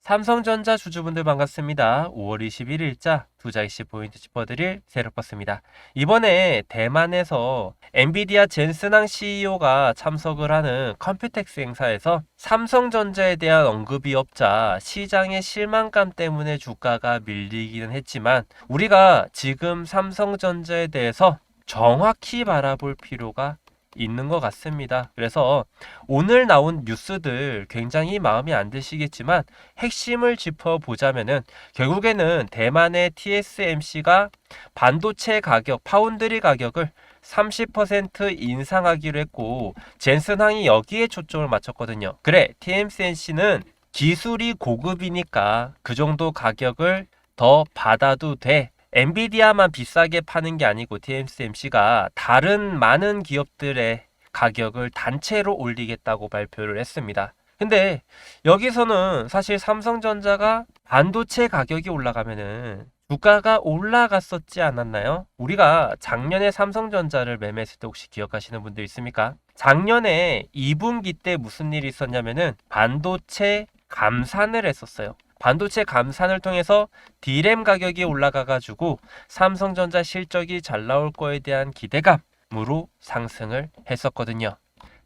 삼성전자 주주분들 반갑습니다. 5월 21일자 투자 이시 포인트 짚어드릴 새롭봤습니다. 이번에 대만에서 엔비디아 젠슨항 CEO가 참석을 하는 컴퓨텍스 행사에서 삼성전자에 대한 언급이 없자 시장의 실망감 때문에 주가가 밀리기는 했지만 우리가 지금 삼성전자에 대해서 정확히 바라볼 필요가 있는 것 같습니다. 그래서 오늘 나온 뉴스들 굉장히 마음에 안 드시겠지만 핵심을 짚어보자면은 결국에는 대만의 TSMC가 반도체 가격, 파운드리 가격을 30% 인상하기로 했고 젠슨항이 여기에 초점을 맞췄거든요. 그래, TSMC는 기술이 고급이니까 그 정도 가격을 더 받아도 돼. 엔비디아만 비싸게 파는 게 아니고 TSMC가 다른 많은 기업들의 가격을 단체로 올리겠다고 발표를 했습니다. 근데 여기서는 사실 삼성전자가 반도체 가격이 올라가면은 주가가 올라갔었지 않았나요? 우리가 작년에 삼성전자를 매매했을 때 혹시 기억하시는 분들 있습니까? 작년에 2분기 때 무슨 일이 있었냐면은 반도체 감산을 했었어요. 반도체 감산을 통해서 D램 가격이 올라가 가지고 삼성전자 실적이 잘 나올 거에 대한 기대감으로 상승을 했었거든요.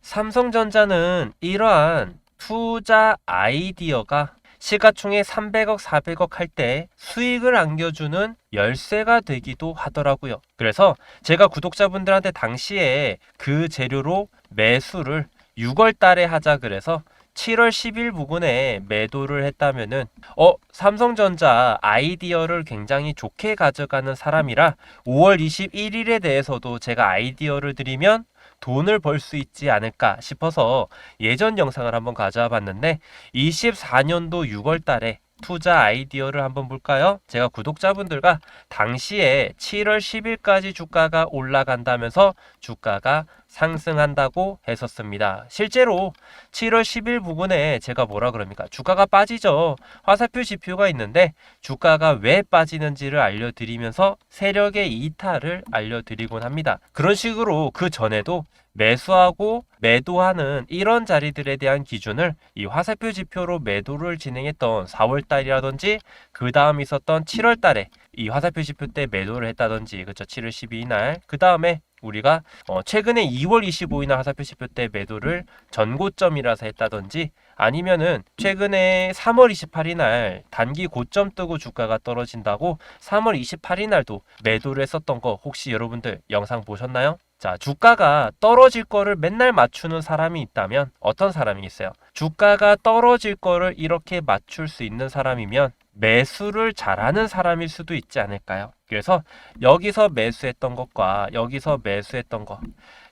삼성전자는 이러한 투자 아이디어가 시가총액 300억, 400억 할 때 수익을 안겨주는 열쇠가 되기도 하더라고요. 그래서 제가 구독자분들한테 당시에 그 재료로 매수를 6월 달에 하자 그래서 7월 10일 부근에 매도를 했다면은 어 삼성전자 아이디어를 굉장히 좋게 가져가는 사람이라 5월 21일에 대해서도 제가 아이디어를 드리면 돈을 벌 수 있지 않을까 싶어서 예전 영상을 한번 가져와 봤는데 24년도 6월 달에 투자 아이디어를 한번 볼까요? 제가 구독자분들과 당시에 7월 10일까지 주가가 올라간다면서 주가가 상승한다고 했었습니다. 실제로 7월 10일 부근에 제가 뭐라 그럽니까? 주가가 빠지죠. 화살표 지표가 있는데 주가가 왜 빠지는지를 알려드리면서 세력의 이탈을 알려드리곤 합니다. 그런 식으로 그 전에도 매수하고 매도하는 이런 자리들에 대한 기준을 이 화살표 지표로 매도를 진행했던 4월 달이라든지 그 다음 있었던 7월 달에 이 화살표 지표 때 매도를 했다든지 그쵸 7월 12일 날 그 다음에 우리가 어 최근에 2월 25일 날 화살표 지표 때 매도를 전고점이라서 했다든지 아니면은 최근에 3월 28일 날 단기 고점 뜨고 주가가 떨어진다고 3월 28일 날도 매도를 했었던 거 혹시 여러분들 영상 보셨나요? 자, 주가가 떨어질 거를 맨날 맞추는 사람이 있다면 어떤 사람이겠어요? 주가가 떨어질 거를 이렇게 맞출 수 있는 사람이면 매수를 잘하는 사람일 수도 있지 않을까요? 그래서 여기서 매수했던 것과 여기서 매수했던 것,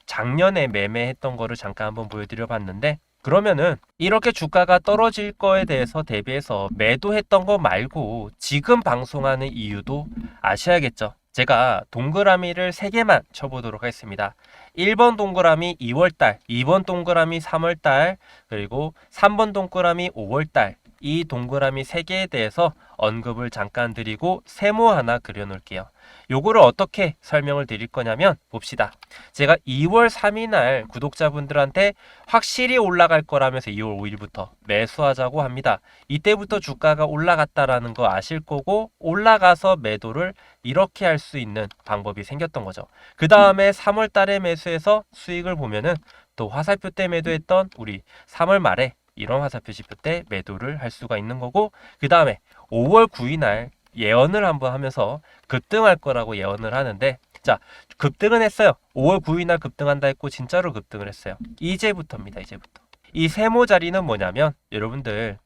작년에 매매했던 거를 잠깐 한번 보여드려 봤는데 그러면은 이렇게 주가가 떨어질 거에 대해서 대비해서 매도했던 거 말고 지금 방송하는 이유도 아셔야겠죠. 제가 동그라미를 3개만 쳐보도록 하겠습니다. 1번 동그라미 2월달, 2번 동그라미 3월달, 그리고 3번 동그라미 5월달, 이 동그라미 3개에 대해서 언급을 잠깐 드리고 세모 하나 그려놓을게요. 요거를 어떻게 설명을 드릴 거냐면 봅시다. 제가 2월 3일 날 구독자분들한테 확실히 올라갈 거라면서 2월 5일부터 매수하자고 합니다. 이때부터 주가가 올라갔다라는 거 아실 거고 올라가서 매도를 이렇게 할 수 있는 방법이 생겼던 거죠. 그 다음에 3월 달에 매수해서 수익을 보면은 또 화살표 때 매도했던 우리 3월 말에 이런 화살표 지표 때 매도를 할 수가 있는 거고 그 다음에 5월 9일 날 예언을 한번 하면서 급등할 거라고 예언을 하는데 자 급등은 했어요. 5월 9일 날 급등한다 했고 진짜로 급등을 했어요. 이제부터입니다 이제부터. 이 세모 자리는 뭐냐면 여러분들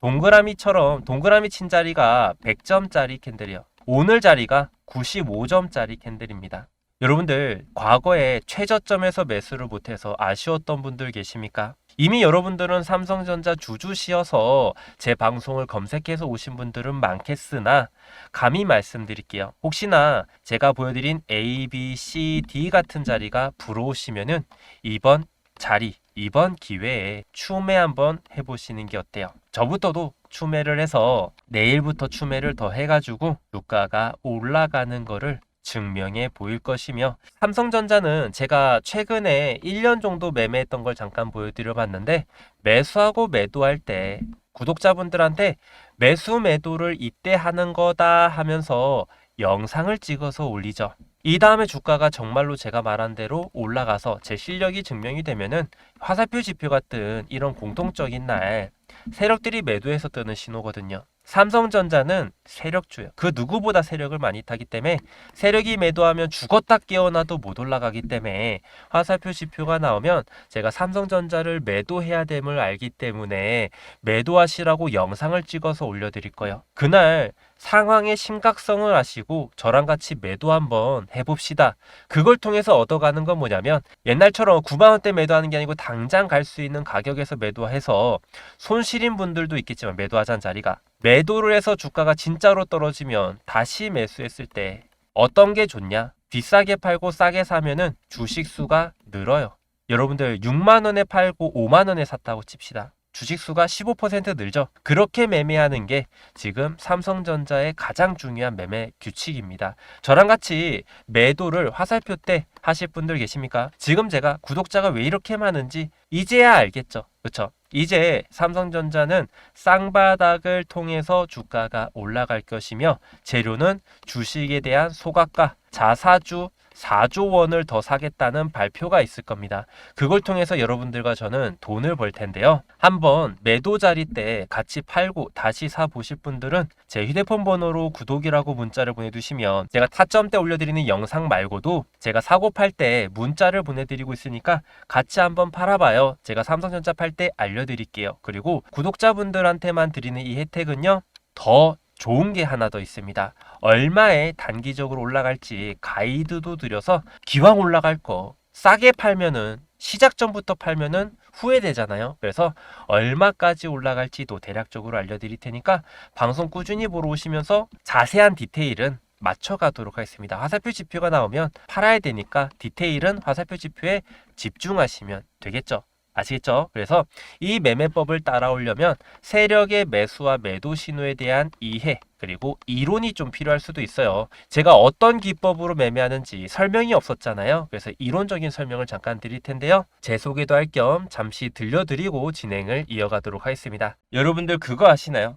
동그라미처럼 동그라미 친 자리가 100점짜리 캔들이요. 오늘 자리가 95점짜리 캔들입니다. 여러분들 과거에 최저점에서 매수를 못해서 아쉬웠던 분들 계십니까? 이미 여러분들은 삼성전자 주주시어서 제 방송을 검색해서 오신 분들은 많겠으나 감히 말씀드릴게요. 혹시나 제가 보여드린 A, B, C, D 같은 자리가 부러우시면은 이번 자리, 이번 기회에 추매 한번 해보시는 게 어때요? 저부터도 추매를 해서 내일부터 추매를 더 해가지고 주가가 올라가는 거를 증명해 보일 것이며 삼성전자는 제가 최근에 1년 정도 매매했던 걸 잠깐 보여드려 봤는데 매수하고 매도할 때 구독자분들한테 매수 매도를 이때 하는 거다 하면서 영상을 찍어서 올리죠. 이 다음에 주가가 정말로 제가 말한 대로 올라가서 제 실력이 증명이 되면은 화살표 지표 같은 이런 공통적인 날 세력들이 매도해서 뜨는 신호거든요. 삼성전자는 세력주예요. 그 누구보다 세력을 많이 타기 때문에 세력이 매도하면 죽었다 깨어나도 못 올라가기 때문에 화살표 지표가 나오면 제가 삼성전자를 매도해야 됨을 알기 때문에 매도하시라고 영상을 찍어서 올려드릴 거예요. 그날 상황의 심각성을 아시고 저랑 같이 매도 한번 해봅시다. 그걸 통해서 얻어가는 건 뭐냐면 옛날처럼 9만원대 매도하는 게 아니고 당장 갈 수 있는 가격에서 매도해서 손실인 분들도 있겠지만 매도하자는 자리가 매도를 해서 주가가 진짜로 떨어지면 다시 매수했을 때 어떤 게 좋냐? 비싸게 팔고 싸게 사면은 주식 수가 늘어요. 여러분들 6만 원에 팔고 5만 원에 샀다고 칩시다. 주식 수가 15% 늘죠. 그렇게 매매하는 게 지금 삼성전자의 가장 중요한 매매 규칙입니다. 저랑 같이 매도를 화살표 때 하실 분들 계십니까? 지금 제가 구독자가 왜 이렇게 많은지 이제야 알겠죠. 그렇죠? 이제 삼성전자는 쌍바닥을 통해서 주가가 올라갈 것이며 재료는 주식에 대한 소각과 자사주 4조 원을 더 사겠다는 발표가 있을 겁니다. 그걸 통해서 여러분들과 저는 돈을 벌 텐데요. 한번 매도 자리 때 같이 팔고 다시 사 보실 분들은 제 휴대폰 번호로 구독이라고 문자를 보내두시면 제가 타점 때 올려드리는 영상 말고도 제가 사고 팔 때 문자를 보내드리고 있으니까 같이 한번 팔아봐요. 제가 삼성전자 팔 때 알려드릴게요. 그리고 구독자분들한테만 드리는 이 혜택은요. 더 좋은 게 하나 더 있습니다. 얼마에 단기적으로 올라갈지 가이드도 드려서 기왕 올라갈 거 싸게 팔면은 시작 전부터 팔면은 후회되잖아요. 그래서 얼마까지 올라갈지도 대략적으로 알려드릴 테니까 방송 꾸준히 보러 오시면서 자세한 디테일은 맞춰가도록 하겠습니다. 화살표 지표가 나오면 팔아야 되니까 디테일은 화살표 지표에 집중하시면 되겠죠. 아시겠죠? 그래서 이 매매법을 따라오려면 세력의 매수와 매도 신호에 대한 이해 그리고 이론이 좀 필요할 수도 있어요. 제가 어떤 기법으로 매매하는지 설명이 없었잖아요. 그래서 이론적인 설명을 잠깐 드릴 텐데요. 제 소개도 할 겸 잠시 들려드리고 진행을 이어가도록 하겠습니다. 여러분들 그거 아시나요?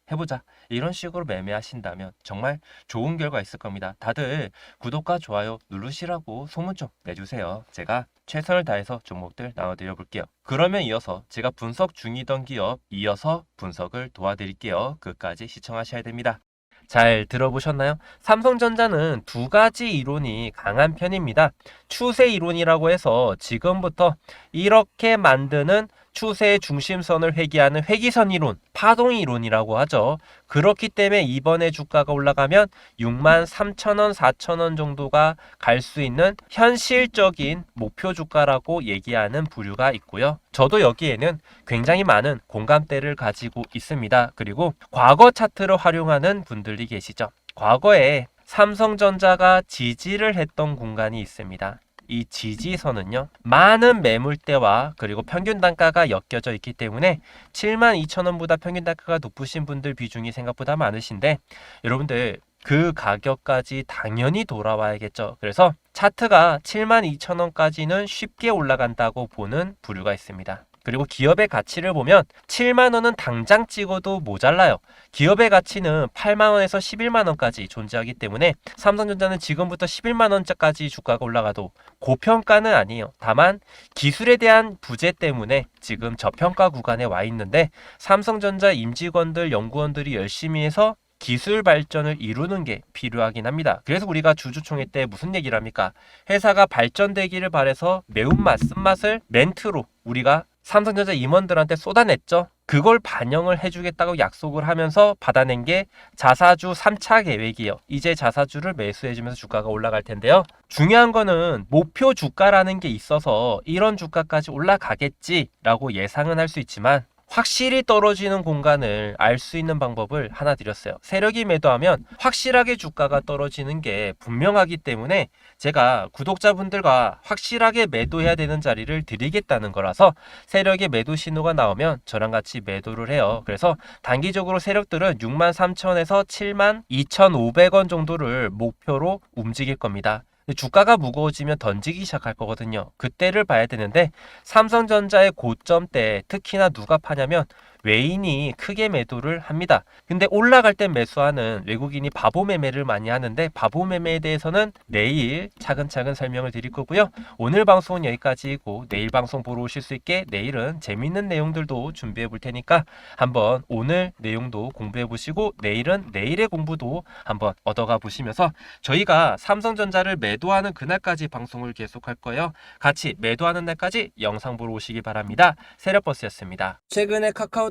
해보자. 이런 식으로 매매하신다면 정말 좋은 결과 있을 겁니다. 다들 구독과 좋아요 누르시라고 소문 좀 내주세요. 제가 최선을 다해서 종목들 나눠드려 볼게요. 그러면 이어서 제가 분석 중이던 기업 이어서 분석을 도와드릴게요. 끝까지 시청하셔야 됩니다. 잘 들어보셨나요? 삼성전자는 두 가지 이론이 강한 편입니다. 추세 이론이라고 해서 지금부터 이렇게 만드는 추세의 중심선을 회귀하는 회귀선 이론, 파동 이론이라고 하죠. 그렇기 때문에 이번에 주가가 올라가면 6만 3천원, 4천원 정도가 갈 수 있는 현실적인 목표 주가라고 얘기하는 부류가 있고요. 저도 여기에는 굉장히 많은 공감대를 가지고 있습니다. 그리고 과거 차트를 활용하는 분들이 계시죠. 과거에 삼성전자가 지지를 했던 공간이 있습니다. 이 지지선은요 많은 매물대와 그리고 평균 단가가 엮여져 있기 때문에 72,000원보다 평균 단가가 높으신 분들 비중이 생각보다 많으신데 여러분들 그 가격까지 당연히 돌아와야겠죠. 그래서 차트가 72,000원까지는 쉽게 올라간다고 보는 부류가 있습니다. 그리고 기업의 가치를 보면 7만 원은 당장 찍어도 모자라요. 기업의 가치는 8만 원에서 11만 원까지 존재하기 때문에 삼성전자는 지금부터 11만 원까지 주가가 올라가도 고평가는 아니에요. 다만 기술에 대한 부재 때문에 지금 저평가 구간에 와 있는데 삼성전자 임직원들, 연구원들이 열심히 해서 기술 발전을 이루는 게 필요하긴 합니다. 그래서 우리가 주주총회 때 무슨 얘기를 합니까? 회사가 발전되기를 바래서 매운맛, 쓴맛을 멘트로 우리가 삼성전자 임원들한테 쏟아냈죠. 그걸 반영을 해주겠다고 약속을 하면서 받아낸 게 자사주 3차 계획이에요. 이제 자사주를 매수해주면서 주가가 올라갈 텐데요. 중요한 거는 목표 주가라는 게 있어서 이런 주가까지 올라가겠지라고 예상은 할 수 있지만 확실히 떨어지는 공간을 알 수 있는 방법을 하나 드렸어요. 세력이 매도하면 확실하게 주가가 떨어지는 게 분명하기 때문에 제가 구독자분들과 확실하게 매도해야 되는 자리를 드리겠다는 거라서 세력의 매도 신호가 나오면 저랑 같이 매도를 해요. 그래서 단기적으로 세력들은 6만 3천에서 7만 2,500원 정도를 목표로 움직일 겁니다. 주가가 무거워지면 던지기 시작할 거거든요. 그때를 봐야 되는데 삼성전자의 고점 때 특히나 누가 파냐면 외인이 크게 매도를 합니다. 근데 올라갈 땐 매수하는 외국인이 바보 매매를 많이 하는데 바보 매매에 대해서는 내일 차근차근 설명을 드릴 거고요. 오늘 방송은 여기까지이고 내일 방송 보러 오실 수 있게 내일은 재밌는 내용들도 준비해 볼 테니까 한번 오늘 내용도 공부해 보시고 내일은 내일의 공부도 한번 얻어가 보시면서 저희가 삼성전자를 매도하는 그날까지 방송을 계속할 거예요. 같이 매도하는 날까지 영상 보러 오시기 바랍니다. 세력버스였습니다. 최근에 카카오